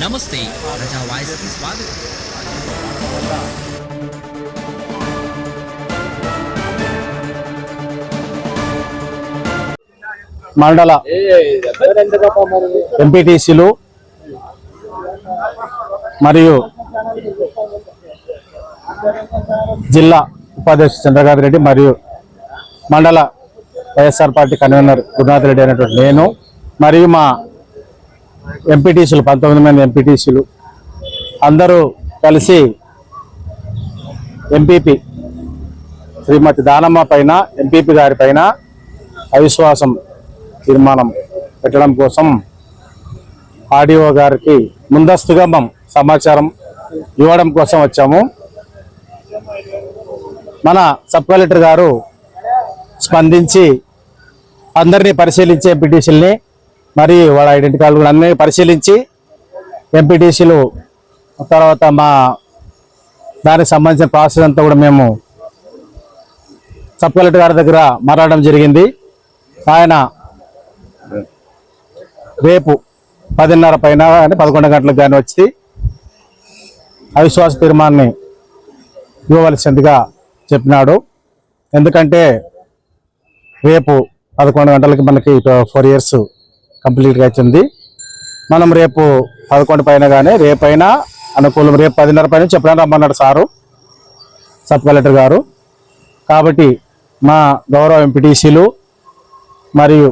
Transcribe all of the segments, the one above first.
నమస్తే ప్రజా వాయిస్కి స్వాగతం. మండల ఎంపీటీసీలు మరియు జిల్లా ఉపాధ్యక్షుడు చంద్రకాంత్ రెడ్డి మరియు మండల వైఎస్ఆర్ పార్టీ కన్వీనర్ గురునాథ్ రెడ్డి అనేటువంటి నేను మరియు మా ఎంపీటీసీలు పంతొమ్మిది మంది ఎంపీటీసీలు అందరూ కలిసి ఎంపీపీ శ్రీమతి దానమ్మ పైన ఎంపీపీ గారి పైన అవిశ్వాసం తీర్మానం పెట్టడం కోసం ఆర్డీఓ గారికి ముందస్తుగా మేము సమాచారం ఇవ్వడం కోసం వచ్చాము. మన సబ్ కలెక్టర్ గారు స్పందించి అందరినీ పరిశీలించే ఎంపీటీసీలని మరి వాళ్ళ ఐడెంటి కార్డు కూడా అన్నీ పరిశీలించి ఎంపీటీసీలు తర్వాత మా దానికి సంబంధించిన ప్రాసెస్ అంతా కూడా మేము సబ్ కలెక్టర్ గారి దగ్గర మాట్లాడడం జరిగింది. ఆయన రేపు పదిన్నర పైన కానీ పదకొండు గంటలకు కానీ వచ్చి అవిశ్వాస తీర్మానాన్ని ఇవ్వవలసిందిగా చెప్పినాడు. ఎందుకంటే రేపు పదకొండు గంటలకి మనకి ఫోర్ ఇయర్స్ కంప్లీట్గా వచ్చింది మనం రేపు పదకొండు పైన కానీ రేపైనా అనుకూలం రేపు పదిన్నర పైన చెప్పడానికి రమ్మన్నాడు సారు సబ్ కలెక్టర్ గారు. కాబట్టి మా గౌరవ ఎంపీటీసీలు మరియు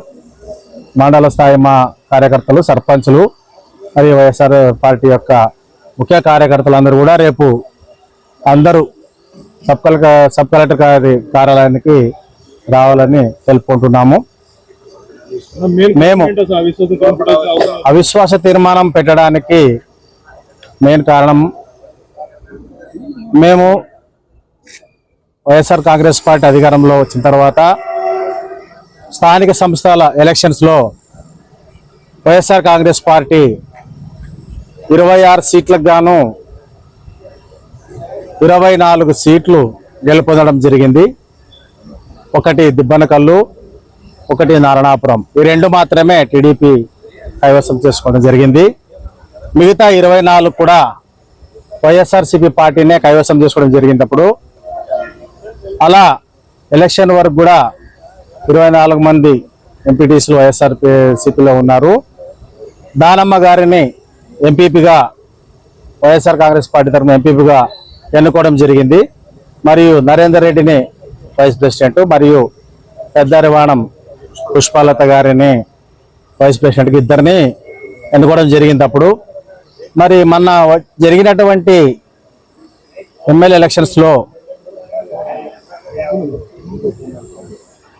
మండల స్థాయి మా కార్యకర్తలు సర్పంచ్లు మరియు వైఎస్ఆర్ పార్టీ యొక్క ముఖ్య కార్యకర్తలు అందరూ కూడా రేపు అందరూ సబ్ కలెక్టర్ సబ్ కలెక్టర్ గారి కార్యాలయానికి రావాలని తెలుపుకుంటున్నాము. మేము అవిశ్వాస తీర్మానం పెట్టడానికి మెయిన్ కారణం మేము వైఎస్ఆర్ కాంగ్రెస్ పార్టీ అధికారంలో వచ్చిన తర్వాత స్థానిక సంస్థల ఎలక్షన్స్లో వైఎస్ఆర్ కాంగ్రెస్ పార్టీ ఇరవై ఆరు సీట్లకు గాను ఇరవై నాలుగు సీట్లు గెలుపొందడం జరిగింది. ఒకటి దిబ్బనకల్లు ఒకటి నారాయణాపురం. ఈ రెండు మాత్రమే టీడీపీ కైవసం చేసుకోవడం జరిగింది. మిగతా ఇరవై నాలుగు కూడా వైఎస్ఆర్సీపీ పార్టీనే కైవసం చేసుకోవడం జరిగినప్పుడు అలా ఎలక్షన్ వరకు కూడా ఇరవై నాలుగు మంది ఎంపీటీసీలు వైఎస్ఆర్పిసిపిలో ఉన్నారు. దానమ్మ గారిని ఎంపీపీగా వైఎస్ఆర్ కాంగ్రెస్ పార్టీ తరఫున ఎంపీపీగా ఎన్నుకోవడం జరిగింది. మరియు నరేందర్ రెడ్డిని వైస్ ప్రెసిడెంట్ మరియు పెద్దరివాణం పుష్పాలత గారిని వైస్ ప్రెసిడెంట్కి ఇద్దరిని ఎన్నుకోవడం జరిగింది అప్పుడు మరి మొన్న జరిగినటువంటి ఎమ్మెల్యే ఎలక్షన్స్లో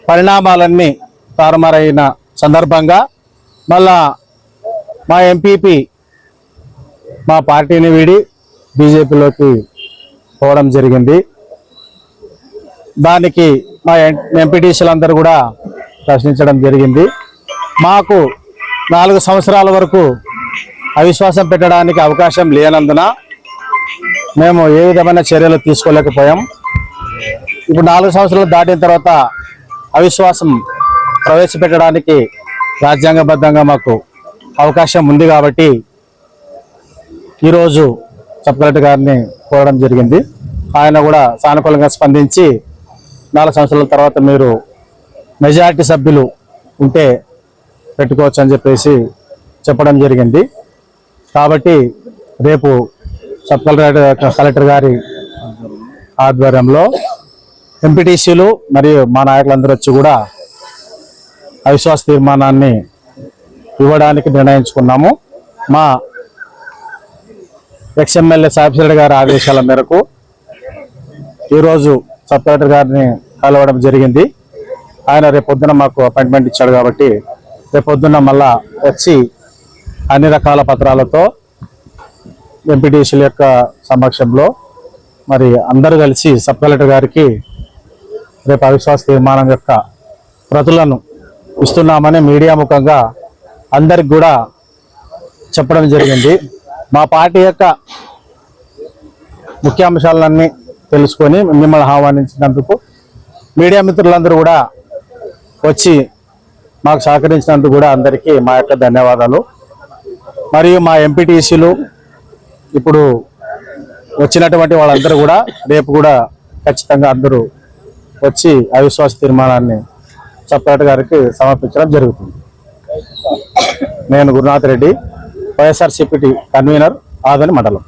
పరిణామాలన్నీ తారుమారైన సందర్భంగా మళ్ళా మా ఎంపీపీ మా పార్టీని వీడి బీజేపీలోకి పోవడం జరిగింది. దానికి మా ఎంపీటీసీలందరూ కూడా ప్రశ్నించడం జరిగింది. మాకు నాలుగు సంవత్సరాల వరకు అవిశ్వాసం పెట్టడానికి అవకాశం లేనందున మేము ఏ విధమైన చర్యలు తీసుకోలేకపోయాం. ఇప్పుడు నాలుగు సంవత్సరాలు దాటిన తర్వాత అవిశ్వాసం ప్రవేశపెట్టడానికి రాజ్యాంగబద్ధంగా మాకు అవకాశం ఉంది కాబట్టి ఈరోజు సబ్ కలెక్టర్ గారిని కోరడం జరిగింది. ఆయన కూడా సానుకూలంగా స్పందించి నాలుగు సంవత్సరాల తర్వాత మీరు మెజారిటీ సభ్యులు ఉంటే పెట్టుకోవచ్చు అని చెప్పేసి చెప్పడం జరిగింది. కాబట్టి రేపు సబ్ కలెక్టర్ కలెక్టర్ గారి ఆధ్వర్యంలో ఎంపీటీసీలు మరియు మా నాయకులందరూ వచ్చి కూడా అవిశ్వాస తీర్మానాన్ని ఇవ్వడానికి నిర్ణయించుకున్నాము. మా ఎక్స్ఎమ్మెల్యే సాహిబ్ గారి ఆదేశాల మేరకు ఈరోజు సబ్ కలెక్టర్ గారిని కలవడం జరిగింది. ఆయన రేపొద్దున మాకు అపాయింట్మెంట్ ఇచ్చాడు కాబట్టి రేపొద్దున మళ్ళా వచ్చి అన్ని రకాల పత్రాలతో ఎంపీటీసీల యొక్క సమక్షంలో మరి అందరూ కలిసి సబ్ కలెక్టర్ గారికి రేపు అవిశ్వాస తీర్మానం యొక్క ప్రతులను ఇస్తున్నామని మీడియా ముఖంగా అందరికి కూడా చెప్పడం జరిగింది. మా పార్టీ యొక్క ముఖ్యాంశాలన్నీ తెలుసుకొని మిమ్మల్ని ఆహ్వానించినందుకు మీడియా మిత్రులందరూ కూడా వచ్చి మాకు సహకరించినందుకు కూడా అందరికీ మా యొక్క ధన్యవాదాలు. మరియు మా ఎంపీటీసీలు ఇప్పుడు వచ్చినటువంటి వాళ్ళందరూ కూడా రేపు కూడా ఖచ్చితంగా అందరూ వచ్చి అవిశ్వాస తీర్మానాన్ని సపరేట్ గారికి సమర్పించడం జరుగుతుంది. నేను గురునాథ్ రెడ్డి వైఎస్ఆర్సీపీ కన్వీనర్ ఆదని మండలం.